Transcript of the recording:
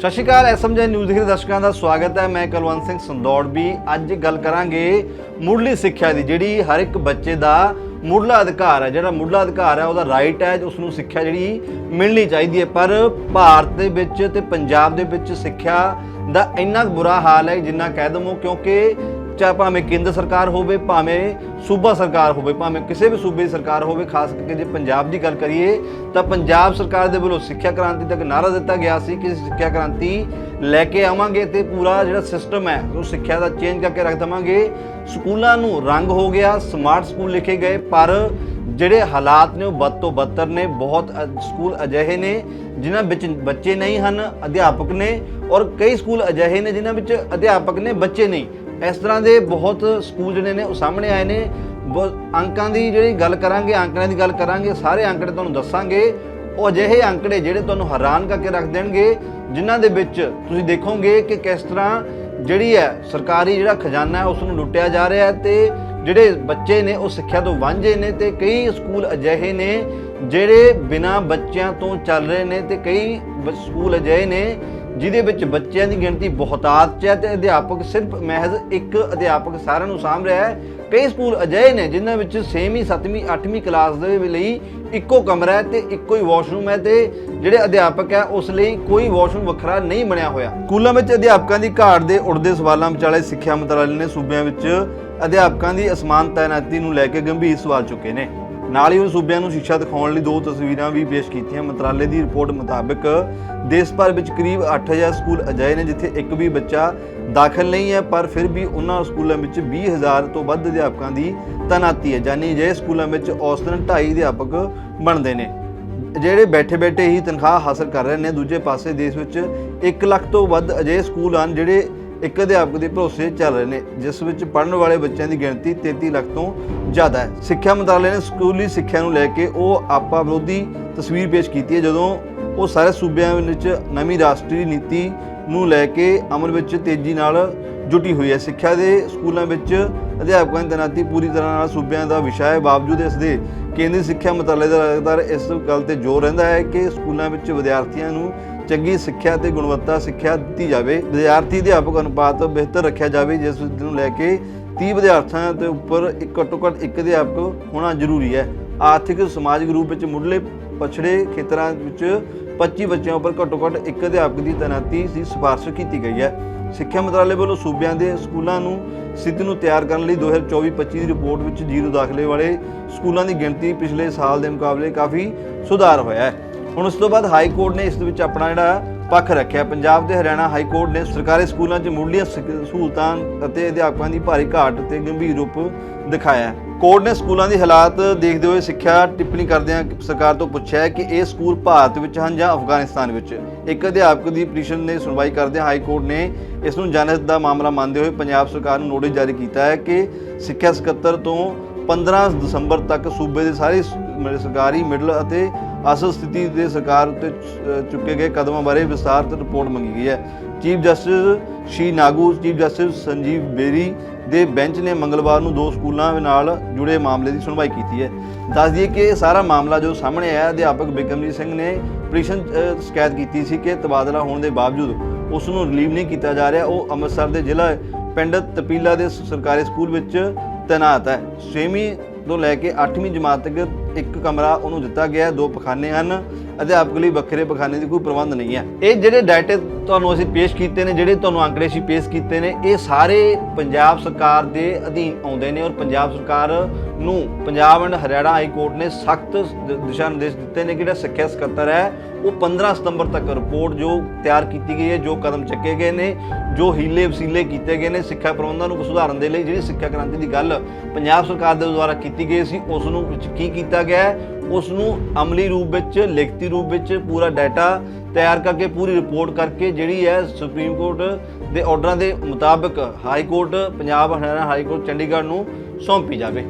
ਸਤਿ ਸ਼੍ਰੀ ਅਕਾਲ SMG news ਦੇ ਦਰਸ਼ਕਾਂ ਦਾ ਸਵਾਗਤ ਹੈ। ਮੈਂ ਕੁਲਵੰਤ ਸਿੰਘ ਸੰਦੌੜ ਵੀ ਅੱਜ ਗੱਲ ਕਰਾਂਗੇ ਮੁੱਢਲੀ ਸਿੱਖਿਆ ਦੀ, ਜਿਹੜੀ ਹਰ ਇੱਕ ਬੱਚੇ ਦਾ ਮੁੱਢਲਾ ਅਧਿਕਾਰ ਹੈ। ਜਿਹੜਾ ਮੁੱਢਲਾ ਅਧਿਕਾਰ ਹੈ, ਉਹਦਾ ਰਾਈਟ ਹੈ, ਉਸ ਨੂੰ ਸਿੱਖਿਆ ਜਿਹੜੀ ਮਿਲਣੀ ਚਾਹੀਦੀ ਹੈ। ਪਰ ਭਾਰਤ ਦੇ ਵਿੱਚ ਤੇ ਪੰਜਾਬ ਦੇ ਵਿੱਚ ਸਿੱਖਿਆ ਦਾ ਇੰਨਾ ਕੁ ਬੁਰਾ ਹਾਲ ਹੈ, ਜਿੰਨਾ ਕਹਿ ਦਮੋ ਕਿਉਂਕਿ ਚਾਹੇ ਭਾਵੇਂ ਕੇਂਦਰ ਸਰਕਾਰ ਹੋਵੇ, ਭਾਵੇਂ ਸੂਬਾ ਸਰਕਾਰ ਹੋਵੇ, ਭਾਵੇਂ ਕਿਸੇ ਵੀ ਸੂਬੇ ਦੀ ਸਰਕਾਰ ਹੋਵੇ, ਖਾਸ ਕਰਕੇ ਜੇ ਪੰਜਾਬ ਦੀ ਗੱਲ ਕਰੀਏ, ਤਾਂ ਪੰਜਾਬ ਸਰਕਾਰ ਦੇ ਵੱਲੋਂ ਸਿੱਖਿਆ ਕ੍ਰਾਂਤੀ ਤੱਕ ਨਾਰਾ ਦਿੱਤਾ ਗਿਆ ਸੀ ਕਿ ਸਿੱਖਿਆ ਕ੍ਰਾਂਤੀ ਲੈ ਕੇ ਆਵਾਂਗੇ ਤੇ ਪੂਰਾ ਜਿਹੜਾ ਸਿਸਟਮ ਹੈ, ਉਹ ਸਿੱਖਿਆ ਦਾ ਚੇਂਜ ਕਰਕੇ ਰੱਖ ਦਵਾਂਗੇ। ਸਕੂਲਾਂ ਨੂੰ ਰੰਗ ਹੋ ਗਿਆ, ਸਮਾਰਟ ਸਕੂਲ ਲਿਖੇ ਗਏ, ਪਰ ਜਿਹੜੇ ਹਾਲਾਤ ਨੇ ਉਹ ਬਦ ਤੋਂ ਬਦਤਰ ਨੇ, ਬਹੁਤ ਸਕੂਲ ਅਜਿਹੇ ਨੇ, ਜਿਨ੍ਹਾਂ ਵਿੱਚ ਬੱਚੇ ਨਹੀਂ ਹਨ, ਅਧਿਆਪਕ ਨੇ, ਔਰ ਕਈ ਸਕੂਲ ਅਜਿਹੇ ਨੇ ਜਿਨ੍ਹਾਂ ਵਿੱਚ ਅਧਿਆਪਕ ਨੇ, ਬੱਚੇ ਨਹੀਂ। ਇਸ ਤਰ੍ਹਾਂ ਦੇ ਬਹੁਤ ਸਕੂਲ ਜਿਹੜੇ ਨੇ ਉਹ ਸਾਹਮਣੇ ਆਏ ਨੇ। ਬਹੁਤ ਅੰਕਾਂ ਦੀ ਜਿਹੜੀ ਗੱਲ ਕਰਾਂਗੇ, ਅੰਕੜਿਆਂ ਦੀ ਗੱਲ ਕਰਾਂਗੇ, ਸਾਰੇ ਅੰਕੜੇ ਤੁਹਾਨੂੰ ਦੱਸਾਂਗੇ। ਉਹ ਅਜਿਹੇ ਅੰਕੜੇ ਜਿਹੜੇ ਤੁਹਾਨੂੰ ਹੈਰਾਨ ਕਰਕੇ ਰੱਖ ਦੇਣਗੇ, ਜਿਨ੍ਹਾਂ ਦੇ ਵਿੱਚ ਤੁਸੀਂ ਦੇਖੋਗੇ ਕਿ ਕਿਸ ਤਰ੍ਹਾਂ ਜਿਹੜੀ ਹੈ ਸਰਕਾਰੀ ਜਿਹੜਾ ਖਜ਼ਾਨਾ ਹੈ, ਉਸ ਨੂੰ ਲੁੱਟਿਆ ਜਾ ਰਿਹਾ ਹੈ ਤੇ ਜਿਹੜੇ ਬੱਚੇ ਨੇ, ਉਹ ਸਿੱਖਿਆ ਤੋਂ ਵਾਂਝੇ ਨੇ ਤੇ ਕਈ ਸਕੂਲ ਅਜਿਹੇ ਨੇ ਜਿਹੜੇ ਬਿਨਾਂ ਬੱਚਿਆਂ ਤੋਂ ਚੱਲ ਰਹੇ ਨੇ ਤੇ ਕਈ ਬ- ਸਕੂਲ ਅਜਿਹੇ ਨੇ ਜਿਹਦੇ ਵਿੱਚ ਬੱਚਿਆਂ ਦੀ ਗਿਣਤੀ ਬਹੁਤਾਤ 'ਚ ਹੈ ਤੇ ਅਧਿਆਪਕ ਸਿਰਫ ਮਹਿਜ਼ ਇੱਕ ਅਧਿਆਪਕ ਸਾਰਿਆਂ ਨੂੰ ਸਾਂਭ ਰਿਹਾ ਹੈ। ਕਈ ਸਕੂਲ ਅਜਿਹੇ ਨੇ ਜਿਨ੍ਹਾਂ ਵਿੱਚ 6ਵੀਂ 7ਵੀਂ 8ਵੀਂ ਕਲਾਸ ਦੇ ਲਈ ਇੱਕੋ ਕਮਰਾ ਹੈ ਤੇ ਇੱਕੋ ਹੀ ਵਾਸ਼ਰੂਮ ਹੈ ਤੇ ਜਿਹੜੇ ਅਧਿਆਪਕ ਹੈ ਉਸ ਲਈ ਕੋਈ ਵਾਸ਼ਰੂਮ ਵੱਖਰਾ ਨਹੀਂ ਬਣਿਆ ਹੋਇਆ। ਸਕੂਲਾਂ ਵਿੱਚ ਅਧਿਆਪਕਾਂ ਦੀ ਘਾਟ ਦੇ ਉੱਡਦੇ ਸਵਾਲਾਂ ਵਿਚਾਲੇ ਸਿੱਖਿਆ ਮੰਤਰਾਲੇ ਨੇ ਸੂਬਿਆਂ ਵਿੱਚ ਅਧਿਆਪਕਾਂ ਦੀ ਅਸਮਾਨ ਤਾਇਨਾਤੀ ਨੂੰ ਲੈ ਕੇ ਗੰਭੀਰ ਸਵਾਲ ਚੁੱਕੇ ਨੇ। ਨਾਲ ਹੀ ਉਹ ਸੂਬਿਆਂ ਨੂੰ ਸਿੱਖਿਆ ਦਿਖਾਉਣ ਲਈ ਦੋ ਤਸਵੀਰਾਂ ਵੀ ਪੇਸ਼ ਕੀਤੀਆਂ। ਮੰਤਰਾਲੇ ਦੀ ਰਿਪੋਰਟ ਮੁਤਾਬਕ ਦੇਸ਼ ਭਰ ਵਿੱਚ ਕਰੀਬ 8000 ਸਕੂਲ ਅਜਿਹੇ ਨੇ ਜਿੱਥੇ ਇੱਕ ਵੀ ਬੱਚਾ ਦਾਖਲ ਨਹੀਂ ਹੈ, ਪਰ ਫਿਰ ਵੀ ਉਹਨਾਂ ਸਕੂਲਾਂ ਵਿੱਚ 20000 ਤੋਂ ਵੱਧ ਅਧਿਆਪਕਾਂ ਦੀ ਤਾਇਨਾਤੀ ਹੈ। ਯਾਨੀ ਅਜਿਹੇ ਸਕੂਲਾਂ ਵਿੱਚ ਔਸਤਨ 2.5 ਅਧਿਆਪਕ ਬਣਦੇ ਨੇ। ਜਿਹੜੇ ਬੈਠੇ ਬੈਠੇ ਹੀ ਤਨਖਾਹ ਹਾਸਲ ਕਰ ਰਹੇ ਨੇ, ਦੂਜੇ ਪਾਸੇ ਦੇਸ਼ ਵਿੱਚ 1 ਲੱਖ ਤੋਂ ਵੱਧ ਅਜਿਹੇ ਸਕੂਲ ਹਨ ਜਿਹੜੇ ਇੱਕ ਅਧਿਆਪਕ ਦੇ ਭਰੋਸੇ ਚੱਲ ਰਹੇ ਨੇ, ਜਿਸ ਵਿੱਚ ਪੜ੍ਹਨ ਵਾਲੇ ਬੱਚਿਆਂ ਦੀ ਗਿਣਤੀ 33 ਲੱਖ ਤੋਂ ਜ਼ਿਆਦਾ ਹੈ। ਸਿੱਖਿਆ ਮੰਤਰਾਲੇ ਨੇ ਸਕੂਲੀ ਸਿੱਖਿਆ ਨੂੰ ਲੈ ਕੇ ਉਹ ਆਪਾ ਵਿਰੋਧੀ ਤਸਵੀਰ ਪੇਸ਼ ਕੀਤੀ ਹੈ, ਜਦੋਂ ਉਹ ਸਾਰੇ ਸੂਬਿਆਂ ਵਿੱਚ ਨਵੀਂ ਰਾਸ਼ਟਰੀ ਨੀਤੀ ਨੂੰ ਲੈ ਕੇ ਅਮਲ ਵਿੱਚ ਤੇਜ਼ੀ ਨਾਲ ਜੁਟੀ ਹੋਈ ਹੈ। ਸਿੱਖਿਆ ਦੇ ਸਕੂਲਾਂ ਵਿੱਚ ਅਧਿਆਪਕਾਂ ਦੀ ਤੈਨਾਤੀ ਪੂਰੀ ਤਰ੍ਹਾਂ ਨਾਲ ਸੂਬਿਆਂ ਦਾ ਵਿਸ਼ਾ ਹੈ। ਬਾਵਜੂਦ ਇਸ ਦੇ ਕੇਂਦਰੀ ਸਿੱਖਿਆ ਮੰਤਰਾਲੇ ਦਾ ਲਗਾਤਾਰ ਇਸ ਗੱਲ ਤੇ ਜ਼ੋਰ ਰਹਿੰਦਾ ਹੈ ਕਿ ਸਕੂਲਾਂ ਵਿੱਚ ਵਿਦਿਆਰਥੀਆਂ ਨੂੰ ਚੰਗੀ ਸਿੱਖਿਆ ਤੇ ਗੁਣਵੱਤਾ ਸਿੱਖਿਆ ਦਿੱਤੀ ਜਾਵੇ। ਵਿਦਿਆਰਥੀ ਅਧਿਆਪਕ ਅਨੁਪਾਤ ਬਿਹਤਰ ਰੱਖਿਆ ਜਾਵੇ, ਜਿਸ ਨੂੰ ਲੈ ਕੇ 30 ਵਿਦਿਆਰਥੀਆਂ ਦੇ ਉੱਪਰ ਇੱਕ ਘੱਟੋ ਘੱਟ ਇੱਕ ਅਧਿਆਪਕ ਹੋਣਾ ਜ਼ਰੂਰੀ ਹੈ। ਆਰਥਿਕ ਸਮਾਜਿਕ ਰੂਪ ਵਿੱਚ ਮੁੱਢਲੇ ਪਛੜੇ ਖੇਤਰਾਂ ਵਿੱਚ 25 ਬੱਚਿਆਂ ਉੱਪਰ ਘੱਟੋ ਘੱਟ ਇੱਕ ਅਧਿਆਪਕ ਦੀ ਤੈਨਾਤੀ ਦੀ ਸਿਫਾਰਸ਼ ਕੀਤੀ ਗਈ ਹੈ। ਸਿੱਖਿਆ ਮੰਤਰਾਲੇ ਵੱਲੋਂ ਸੂਬਿਆਂ ਦੇ ਸਕੂਲਾਂ ਨੂੰ ਸਥਿਤੀ ਨੂੰ ਤਿਆਰ ਕਰਨ ਲਈ 2024-25 ਦੀ ਰਿਪੋਰਟ ਵਿੱਚ ਜ਼ੀਰੋ ਦਾਖਲੇ ਵਾਲੇ ਸਕੂਲਾਂ ਦੀ ਗਿਣਤੀ ਪਿਛਲੇ ਸਾਲ ਦੇ ਮੁਕਾਬਲੇ ਕਾਫੀ ਸੁਧਾਰ ਹੋਇਆ ਹੈ। ਹੁਣ ਉਸ ਤੋਂ ਬਾਅਦ ਹਾਈ ਕੋਰਟ ਨੇ ਇਸ ਦੇ ਵਿੱਚ ਆਪਣਾ ਜਿਹੜਾ ਪੱਖ ਰੱਖਿਆ। ਪੰਜਾਬ ਤੇ ਹਰਿਆਣਾ ਹਾਈ ਕੋਰਟ ਨੇ ਸਰਕਾਰੀ ਸਕੂਲਾਂ 'ਚ ਮੁੱਢਲੀਆਂ ਸਹੂਲਤਾਂ ਅਤੇ ਅਧਿਆਪਕਾਂ ਦੀ ਭਾਰੀ ਘਾਟ ਤੇ ਗੰਭੀਰ ਰੂਪ ਦਿਖਾਇਆ ਕੋਰਟ ਨੇ ਸਕੂਲਾਂ ਦੀ ਹਾਲਾਤ ਦੇਖਦੇ ਹੋਏ ਸਿੱਖਿਆ ਟਿੱਪਣੀ ਕਰਦਿਆਂ ਸਰਕਾਰ ਤੋਂ ਪੁੱਛਿਆ ਹੈ ਕਿ ਇਹ ਸਕੂਲ ਭਾਰਤ ਵਿੱਚ ਹਨ ਜਾਂ ਅਫਗਾਨਿਸਤਾਨ ਵਿੱਚ? ਇੱਕ ਅਧਿਆਪਕ ਦੀ ਪਟੀਸ਼ਨ ਨੇ ਸੁਣਵਾਈ ਕਰਦਿਆਂ ਹਾਈ ਕੋਰਟ ਨੇ ਇਸ ਨੂੰ ਜਨਹਿਤ ਦਾ ਮਾਮਲਾ ਮੰਨਦੇ ਹੋਏ ਪੰਜਾਬ ਸਰਕਾਰ ਨੂੰ ਨੋਟਿਸ ਜਾਰੀ ਕੀਤਾ ਹੈ ਕਿ ਸਿੱਖਿਆ ਸਕੱਤਰ ਤੋਂ 15 ਦਸੰਬਰ ਤੱਕ ਸੂਬੇ ਦੇ ਸਾਰੇ ਸਰਕਾਰੀ ਮਿਡਲ ਅਤੇ ਅਸਲ ਸਥਿਤੀ ਦੇ ਸਰਕਾਰ ਉੱਤੇ ਚੁੱਕੇ ਗਏ ਕਦਮਾਂ ਬਾਰੇ ਵਿਸਥਾਰਤ ਰਿਪੋਰਟ ਮੰਗੀ ਗਈ ਹੈ। Chief justice Sheel Nagu chief justice Sanjeev Bery ਦੇ ਬੈਂਚ ਨੇ ਮੰਗਲਵਾਰ ਨੂੰ ਦੋ ਸਕੂਲਾਂ ਨਾਲ ਜੁੜੇ ਮਾਮਲੇ ਦੀ ਸੁਣਵਾਈ ਕੀਤੀ ਹੈ। ਦੱਸ ਦਈਏ ਕਿ ਇਹ ਸਾਰਾ ਮਾਮਲਾ ਜੋ ਸਾਹਮਣੇ ਆਇਆ ਅਧਿਆਪਕ ਬਿਕਰਮਜੀਤ ਸਿੰਘ ਨੇ ਪਟੀਸ਼ਨ ਅ, ਸ਼ਿਕਾਇਤ ਕੀਤੀ ਸੀ ਕਿ ਤਬਾਦਲਾ ਹੋਣ ਦੇ ਬਾਵਜੂਦ ਉਸ ਨੂੰ ਰਿਲੀਵ ਨਹੀਂ ਕੀਤਾ ਜਾ ਰਿਹਾ। ਉਹ ਅੰਮ੍ਰਿਤਸਰ ਦੇ ਜ਼ਿਲ੍ਹਾ ਪਿੰਡ ਤਪੀਲਾ ਦੇ ਸਰਕਾਰੀ ਸਕੂਲ ਵਿੱਚ ਤੈਨਾਤ ਹੈ। 6ਵੀਂ ਤੋਂ ਲੈ ਕੇ 8ਵੀਂ ਜਮਾਤ ਤੱਕ ਇੱਕ ਕਮਰਾ ਉਹਨੂੰ ਦਿੱਤਾ ਗਿਆ ਦੋ ਪਖਾਨੇ ਹਨ। ਅਧਿਆਪਕ ਲਈ ਵੱਖਰੇ ਪਖਾਨੇ ਦੀ ਕੋਈ ਪ੍ਰਬੰਧ ਨਹੀਂ ਹੈ। ਇਹ ਜਿਹੜੇ ਡਾਟੇ ਤੁਹਾਨੂੰ ਅਸੀਂ ਪੇਸ਼ ਕੀਤੇ ਨੇ, ਜਿਹੜੇ ਤੁਹਾਨੂੰ ਅੰਕੜੇ ਅਸੀਂ ਪੇਸ਼ ਕੀਤੇ ਨੇ, ਇਹ ਸਾਰੇ ਪੰਜਾਬ ਸਰਕਾਰ ਦੇ ਅਧੀਨ ਆਉਂਦੇ ਨੇ ਔਰ ਪੰਜਾਬ ਸਰਕਾਰ ਨੂੰ Punjab and Haryana high court ਨੇ ਸਖਤ ਦਿਸ਼ਾ ਨਿਰਦੇਸ਼ ਦਿੱਤੇ ਨੇ ਕਿ ਜਿਹੜਾ ਸਿੱਖਿਆ ਸਕੱਤਰ ਹੈ ਉਹ 15 ਸਤੰਬਰ ਤੱਕ ਰਿਪੋਰਟ ਜੋ ਤਿਆਰ ਕੀਤੀ ਗਈ ਹੈ ਜੋ ਕਦਮ ਚੱਕੇ ਗਏ ਨੇ ਜੋ ਹੀਲੇ ਵਸੀਲੇ ਕੀਤੇ ਗਏ ਨੇ ਸਿੱਖਿਆ ਪ੍ਰਬੰਧਾਂ ਨੂੰ ਸੁਧਾਰਨ ਦੇ ਲਈ ਜਿਹੜੀ ਸਿੱਖਿਆ ਕ੍ਰਾਂਤੀ ਦੀ ਗੱਲ ਪੰਜਾਬ ਸਰਕਾਰ ਦੇ ਦੁਆਰਾ ਕੀਤੀ ਗਈ ਸੀ ਉਸ ਨੂੰ ਵਿੱਚ ਕੀ ਕੀਤਾ ਗਿਆ ਹੈ, ਉਸ ਨੂੰ ਅਮਲੀ ਰੂਪ ਵਿੱਚ ਲਿਖਤੀ ਰੂਪ ਵਿੱਚ ਪੂਰਾ ਡਾਟਾ ਤਿਆਰ ਕਰਕੇ ਪੂਰੀ ਰਿਪੋਰਟ ਕਰਕੇ ਜਿਹੜੀ ਹੈ ਸੁਪਰੀਮ ਕੋਰਟ ਦੇ ਆਰਡਰਾਂ ਦੇ ਮੁਤਾਬਕ high court Punjab Haryana high court Chandigarh ਨੂੰ ਸੌਂਪੀ ਜਾਵੇ।